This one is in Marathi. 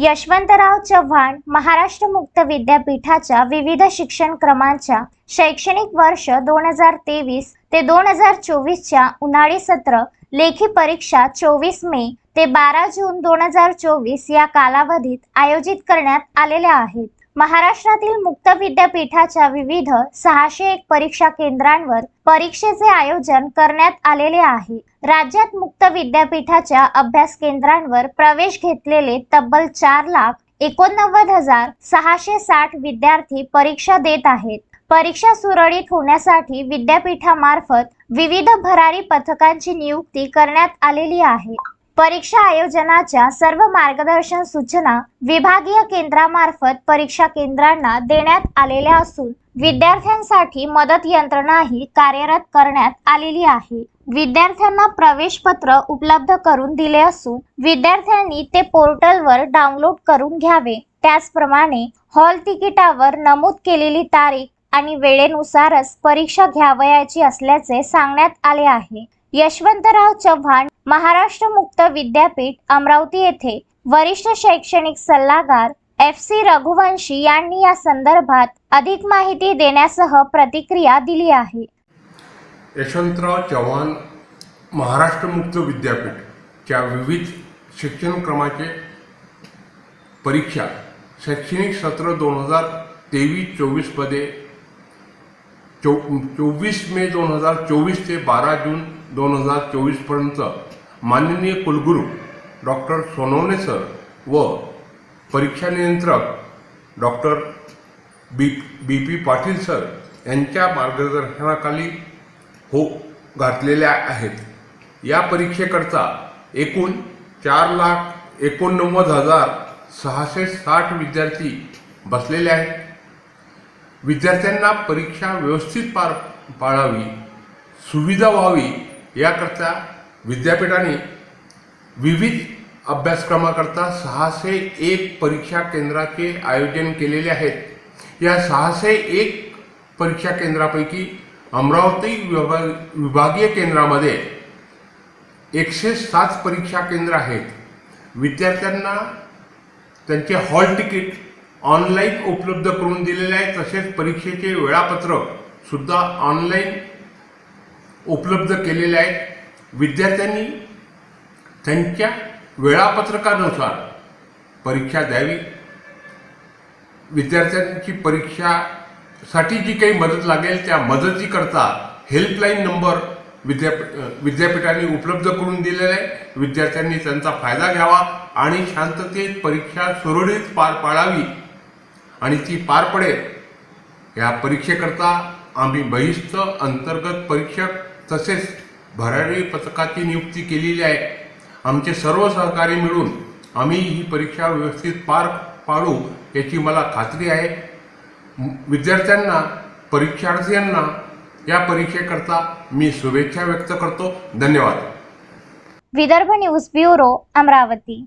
यशवंतराव चव्हाण महाराष्ट्र मुक्त विद्यापीठाच्या विविध शिक्षण क्रमांच्या शैक्षणिक वर्ष दोन हजार तेवीस ते दोन हजार चोवीसच्या उन्हाळी सत्र लेखी परीक्षा चोवीस मे ते बारा जून दोन हजार चोवीस या कालावधीत आयोजित करण्यात आलेल्या आहेत. महाराष्ट्रातील मुक्त विद्यापीठाच्या विविध सहाशे एक परीक्षा केंद्रांवर परीक्षेचे आयोजन करण्यात आलेले आहे. राज्यात मुक्त विद्यापीठाच्या अभ्यास केंद्रांवर प्रवेश घेतलेले तब्बल चार लाख एकोणनव्वद हजार सहाशे साठ विद्यार्थी परीक्षा देत आहेत. परीक्षा सुरळीत होण्यासाठी विद्यापीठामार्फत विविध भरारी पथकांची नियुक्ती करण्यात आलेली आहे. परीक्षा आयोजनाच्या सर्व मार्गदर्शन सूचना विभागीय केंद्रामार्फत परीक्षा केंद्रांना देण्यात आलेल्या असून विद्यार्थ्यांसाठी मदत यंत्रणाही कार्यरत करण्यात आलेली आहे. विद्यार्थ्यांना प्रवेश पत्र उपलब्ध करून दिले असून विद्यार्थ्यांनी ते पोर्टलवर डाउनलोड करून घ्यावे. त्याचप्रमाणे हॉल तिकिटावर नमूद केलेली तारीख आणि वेळेनुसारच परीक्षा घ्यावयाची असल्याचे सांगण्यात आले आहे. यशवंतराव चव्हाण महाराष्ट्र मुक्त विद्यापीठ अमरावती येथे वरिष्ठ शैक्षणिक सल्लागार एफ सी रघुवंशी यांनी या संदर्भात अधिक माहिती देण्यासह प्रतिक्रिया दिली आहे. यशवंतराव चव्हाण महाराष्ट्र मुक्त विद्यापीठच्या विविध शिक्षण क्रमाचे परीक्षा शैक्षणिक सत्र दोन हजार तेवीस चोवीसमध्ये चो चोवीस मे दोन हजार चोवीस ते बारा जून दोन हजार चोवीसपर्यंत माननीय कुलगुरू डॉक्टर सोनवणे सर व परीक्षा नियंत्रक doctor B B P Patil sir यांच्या मार्गदर्शनाखाली हो घातलेल्या आहेत. या परीक्षेकरता एकूण चार लाख एकोणनव्वद हजार सहाशे साठ विद्यार्थी बसलेले आहेत. विद्यार्थ्यांना परीक्षा व्यवस्थित पार पाळावी सुविधा व्हावी याकरता विद्यापीठाने विविध अभ्यासक्रमाकरता सहाशे एक परीक्षा केंद्राचे आयोजन केलेले आहेत. या सहाशे एक परीक्षा केंद्रापैकी अमरावती विभाग विभागीय केंद्रामध्ये एकशे सात परीक्षा केंद्र आहेत. विद्यार्थ्यांना त्यांचे हॉल तिकीट ऑनलाईन उपलब्ध करून दिलेले आहे तसेच परीक्षेचे वेळापत्रक सुद्धा ऑनलाईन उपलब्ध केलेले आहे विद्यार्थ्यांनी त्यांच्या वेळापत्रकानुसार परीक्षा द्यावी. विद्यार्थ्यांची परीक्षासाठी जी काही मदत लागेल त्या मदतीकरता हेल्पलाईन नंबर विद्या विद्यापीठाने उपलब्ध करून दिलेला आहे. विद्यार्थ्यांनी त्यांचा फायदा घ्यावा आणि शांततेत परीक्षा सुरळीत पार पाडावी. आणि ती पार पडेल. या परीक्षेकरता आम्ही बहिस्थ अंतर्गत परीक्षक तसेच भरारी पथकाची नियुक्ती केलेली आहे. आमचे सर्व सहकारी मिळून आम्ही ही परीक्षा व्यवस्थित पार पाडू याची मला खात्री आहे. विद्यार्थ्यांना परीक्षार्थींना या परीक्षेकरता मी शुभेच्छा व्यक्त करतो. धन्यवाद. Vidarbha news bureau Amravati.